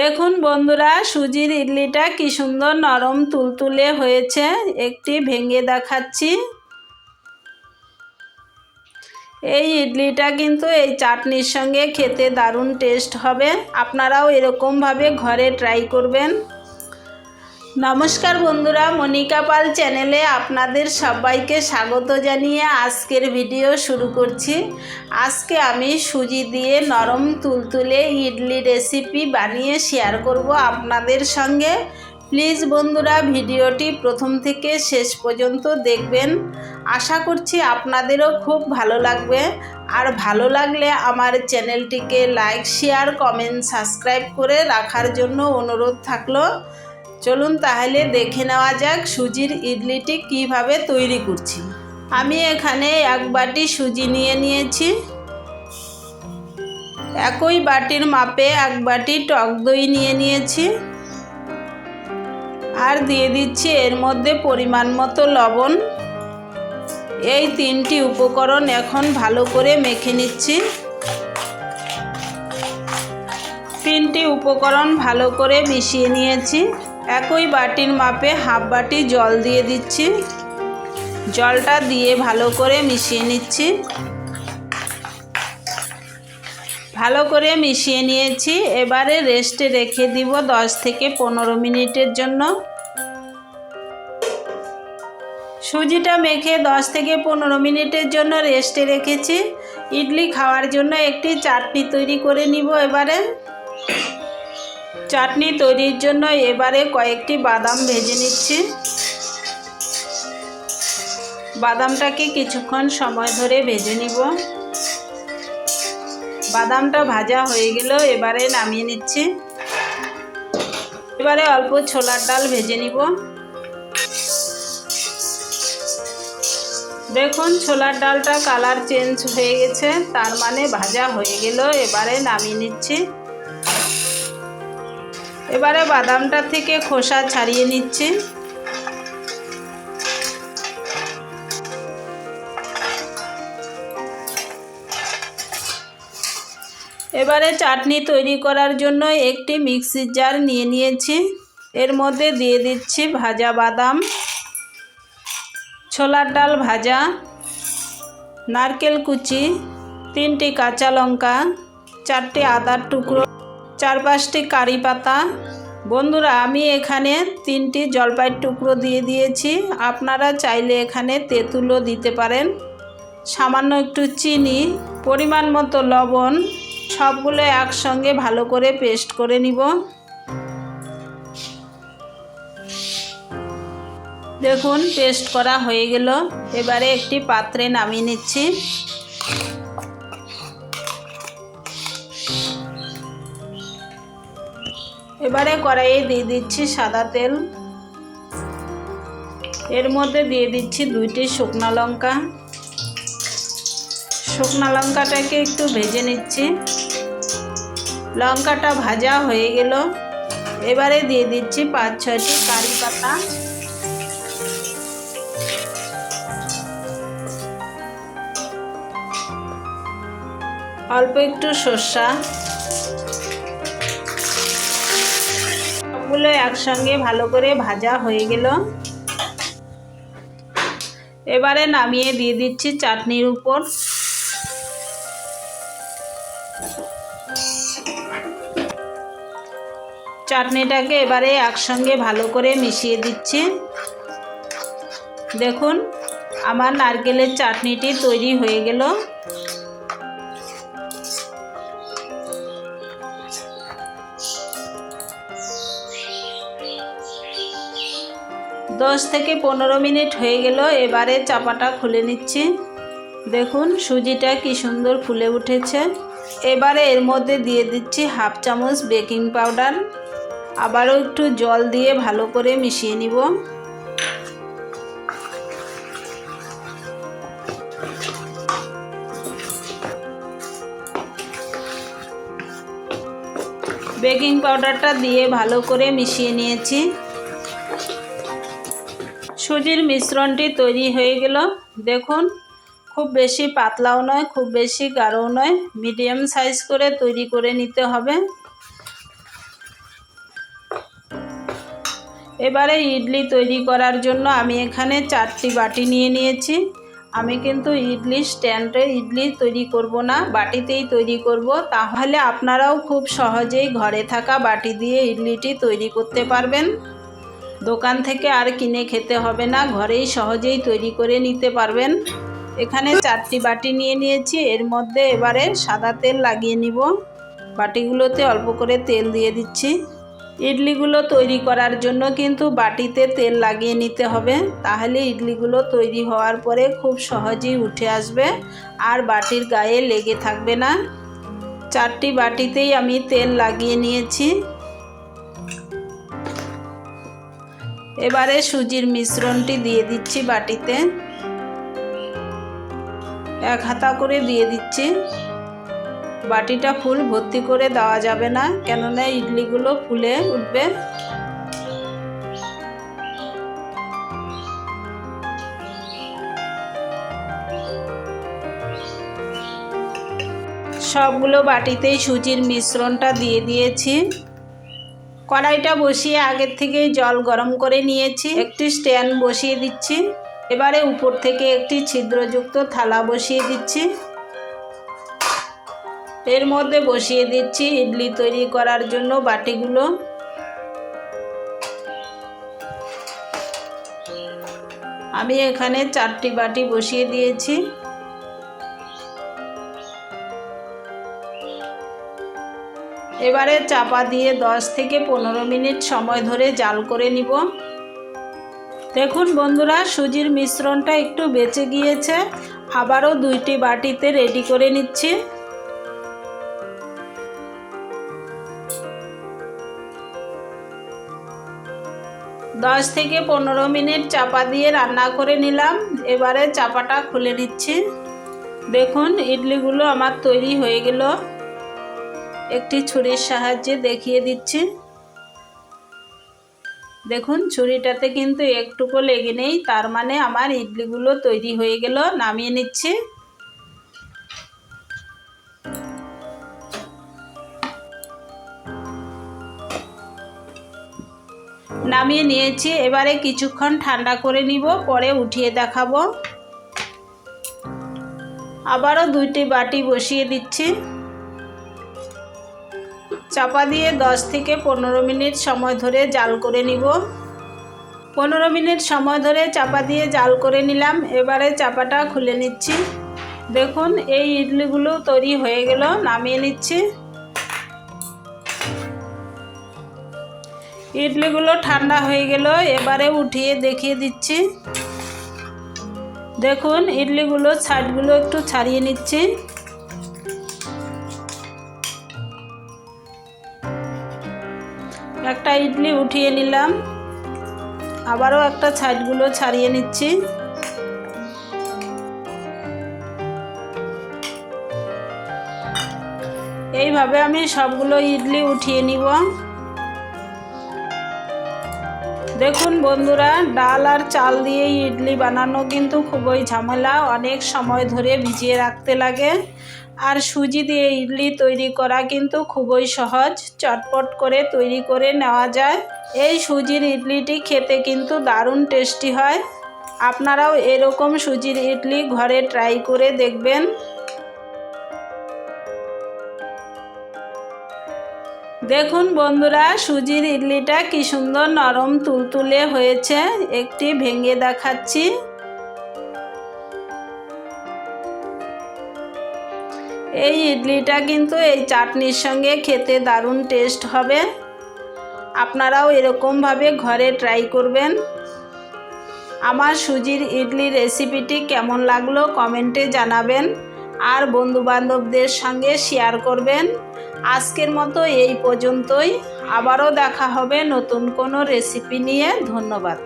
দেখুন বন্ধুরা, সুজির ইডলিটা কি সুন্দর নরম তুলতুলে হয়েছে। একটি ভেঙে দেখাচ্ছি। এই ইডলিটা কিন্তু এই চাটনির সঙ্গে খেতে দারুণ টেস্ট হবে। আপনারাও এরকমভাবে ঘরে ট্রাই করবেন। নমস্কার বন্ধুরা, মনিকা পাল চ্যানেলে আপনাদের সবাইকে স্বাগত জানিয়ে আজকের ভিডিও শুরু করছি। আজকে আমি সুজি দিয়ে নরম তুলতুলে ইডলি রেসিপি বানিয়ে শেয়ার করব আপনাদের সঙ্গে। প্লিজ বন্ধুরা, ভিডিওটি প্রথম থেকে শেষ পর্যন্ত দেখবেন। আশা করছি আপনাদেরও খুব ভালো লাগবে। আর ভালো লাগলে আমার চ্যানেলটিকে লাইক, শেয়ার, কমেন্ট, সাবস্ক্রাইব করে রাখার জন্য অনুরোধ থাকল। চলুন তাহলে দেখে নেওয়া যাক সুজির ইডলিটি কীভাবে তৈরি করছি। আমি এখানে এক বাটি সুজি নিয়ে নিয়েছি। একই বাটির মাপে এক বাটি টক দই নিয়ে নিয়েছি। আর দিয়ে দিচ্ছি এর মধ্যে পরিমাণ মতো লবণ। এই তিনটি উপকরণ এখন ভালো করে মেখে নিচ্ছি। তিনটি উপকরণ ভালো করে মিশিয়ে নিয়েছি। একই বাটির মাপে হাফ বাটি জল দিয়ে দিচ্ছি। জলটা দিয়ে ভালো করে মিশিয়ে নিচ্ছি। ভালো করে মিশিয়ে নিয়েছি। এবারে রেস্টে রেখে দিব দশ থেকে পনেরো মিনিটের জন্য। সুজিটা মেখে দশ থেকে পনেরো মিনিটের জন্য রেস্টে রেখেছি। ইডলি খাওয়ার জন্য একটি চাটনি তৈরি করে নিব এবারে। চাটনি তৈরির জন্য এবারে কয়েকটি বাদাম ভেজে নিচ্ছি। বাদামটাকে কিছুক্ষণ সময় ধরে ভেজে নিব। বাদামটা ভাজা হয়ে গেল, এবারে নামিয়ে নিচ্ছি। এবারে অল্প ছোলার ডাল ভেজে নিব। দেখুন, ছোলার ডালটা কালার চেঞ্জ হয়ে গেছে, তার মানে ভাজা হয়ে গেল, এবারে নামিয়ে নিচ্ছি। এবারে বাদামটা থেকে খোসা ছাড়িয়ে নিচ্ছি। এবারে চাটনি তৈরি করার জন্য একটি মিক্সির জার নিয়ে নিয়েছি। এর মধ্যে দিয়ে দিচ্ছি ভাজা বাদাম, ছোলার ডাল ভাজা, নারকেল কুচি, তিনটি কাঁচা লঙ্কা, চারটি আদার টুকরো। চার পাঁচটি কারি পাতা। বন্ধুরা, আমি এখানে তিনটি জলপাইয়ের টুকরো দিয়ে দিয়েছি। আপনারা চাইলে এখানে তেঁতুলও দিতে পারেন। সামান্য একটু চিনি, পরিমাণ মতো লবণ, সবগুলো একসঙ্গে ভালো করে পেস্ট করে নিব। দেখুন, পেস্ট করা হয়ে গেল। এবারে একটি পাত্রে নামিয়ে নিচ্ছি। এবারে কড়াইয়ে দিয়ে দিচ্ছি সাদা তেল। এর মধ্যে দিয়ে দিচ্ছি দুইটি শুকনো লঙ্কা। শুকনা লঙ্কাটাকে একটু ভেজে নিচ্ছি। লঙ্কাটা ভাজা হয়ে গেল। এবারে দিয়ে দিচ্ছি পাঁচ, ছয়টি কারি পাতা। অল্প একটু সর্ষা। সবগুলো একসঙ্গে ভালো করে ভাজা হয়ে গেল। এবারে নামিয়ে দিয়ে দিচ্ছি চাটনির উপর। চাটনিটাকে এবারে একসঙ্গে ভালো করে মিশিয়ে দিচ্ছি। দেখুন, আমার নারকেলের চাটনিটি তৈরি হয়ে গেল। দশ থেকে পনেরো মিনিট হয়ে গেল, এবারে চাপাটা খুলে নিচ্ছি। দেখুন, সুজিটা কি সুন্দর ফুলে উঠেছে। এবারে এর মধ্যে দিয়ে দিচ্ছি হাফ চামচ বেকিং পাউডার। আবারও একটু জল দিয়ে ভালো করে মিশিয়ে নিব। বেকিং পাউডারটা দিয়ে ভালো করে মিশিয়ে নিয়েছি। সুজির মিশ্রণটি তৈরি হয়ে গেল। দেখুন, খুব বেশি পাতলাও নয়, খুব বেশি গাঢ়ও নয়। মিডিয়াম সাইজ করে তৈরি করে নিতে হবে। এবারে ইডলি তৈরি করার জন্য আমি এখানে চারটি বাটি নিয়ে নিয়েছি। আমি কিন্তু ইডলি স্ট্যান্ডে ইডলি তৈরি করব না, বাটিতেই তৈরি করব। তাহলে আপনারাও খুব সহজেই ঘরে থাকা বাটি দিয়ে ইডলিটি তৈরি করতে পারবেন। দোকান থেকে আর কিনে খেতে হবে না, ঘরেই সহজেই তৈরি করে নিতে পারবেন। এখানে চারটি বাটি নিয়ে নিয়েছি, এর মধ্যে এবারে সাদা তেল লাগিয়ে নিব। বাটিগুলোতে অল্প করে তেল দিয়ে দিচ্ছি। ইডলিগুলো তৈরি করার জন্য কিন্তু বাটিতে তেল লাগিয়ে নিতে হবে, তাহলে ইডলিগুলো তৈরি হওয়ার পরে খুব সহজেই উঠে আসবে আর বাটির গায়ে লেগে থাকবে না। চারটি বাটিতেই আমি তেল লাগিয়ে নিয়েছি। এবারে সুজির মিশ্রণটি দিয়ে দিচ্ছি বাটিতে। এক হাতা করে দিয়ে দিচ্ছি। বাটিটা ফুল ভর্তি করে দেওয়া যাবে না, কেননা ইডলিগুলো ফুলে উঠবে। সবগুলো বাটিতেই সুজির মিশ্রণটা দিয়ে দিয়েছি। কড়াইটা বসিয়ে আগের থেকেই জল গরম করে নিয়েছি। একটি স্ট্যান্ড বসিয়ে দিচ্ছি। এবারে উপর থেকে একটি ছিদ্রযুক্ত থালা বসিয়ে দিচ্ছি। এর মধ্যে বসিয়ে দিচ্ছি ইডলি তৈরি করার জন্য বাটিগুলো। আমি এখানে চারটি বাটি বসিয়ে দিয়েছি। এবারে চাপা দিয়ে 10 থেকে পনেরো মিনিট সময় ধরে জাল করে নিব। দেখুন বন্ধুরা, সুজির মিশ্রণটা একটু বেঁচে গিয়েছে। আবারও দুইটি বাটিতে রেডি করে নিচ্ছি। দশ থেকে পনেরো মিনিট চাপা দিয়ে রান্না করে নিলাম। এবারে চাপাটা খুলে নিচ্ছি। দেখুন, ইডলিগুলো আমার তৈরি হয়ে গেল। একটি ছুরির সাহায্যে দেখিয়ে দিচ্ছি। দেখুন, ছুরিটাতে কিন্তু একটুকু লেগে নেই, তার মানে আমার ইডলিগুলো তৈরি হয়ে গেল, নামিয়ে নিচ্ছি। নামিয়ে নিয়েছি, এবারে কিছুক্ষণ ঠান্ডা করে নিব, পরে উঠিয়ে দেখাবো। আবারও দুইটি বাটি বসিয়ে দিচ্ছি। চাপা দিয়ে 10 থেকে পনেরো মিনিট সময় ধরে জাল করে নিব। পনেরো মিনিট সময় ধরে চাপা দিয়ে জাল করে নিলাম। এবারে চাপাটা খুলে নিচ্ছি। দেখুন, এই ইডলিগুলো তৈরি হয়ে গেল, নামিয়ে নিচ্ছি। ইডলিগুলো ঠান্ডা হয়ে গেল, এবারে উঠিয়ে দেখিয়ে দিচ্ছি। দেখুন, ইডলিগুলো ছাটগুলো একটু ছাড়িয়ে নিচ্ছি। একটা ইডলি উঠিয়ে নিলাম। আবারও একটা ছাইডগুলো ছাড়িয়ে নিচ্ছি। এইভাবে আমি সবগুলো ইডলি উঠিয়ে নিব। দেখুন বন্ধুরা, ডাল আর চাল দিয়ে ইডলি বানানো কিন্তু খুবই ঝামেলা। অনেক সময় ধরে ভিজিয়ে রাখতে লাগে। আর সুজি দিয়ে ইডলি তৈরি করা কিন্তু খুবই সহজ। চটপট করে তৈরি করে নেওয়া যায়। এই সুজির ইডলিটি খেতে কিন্তু দারুণ টেস্টি হয়। আপনারাও এরকম সুজির ইডলি ঘরে ট্রাই করে দেখবেন। দেখুন বন্ধুরা, সুজির ইডলিটা কি সুন্দর নরম তুলতুলে হয়েছে। একটি ভেঙে দেখাচ্ছি। এই ইডলিটা কিন্তু এই চাটনির সঙ্গে খেতে দারুণ টেস্ট হবে। আপনারাও এরকমভাবে ঘরে ট্রাই করবেন। আমার সুজির ইডলি রেসিপিটি কেমন লাগল কমেন্টে জানাবেন আর বন্ধুবান্ধবদের সঙ্গে শেয়ার করবেন। আজকের মতো এই পর্যন্তই। আবারও দেখা হবে নতুন কোনো রেসিপি নিয়ে। ধন্যবাদ।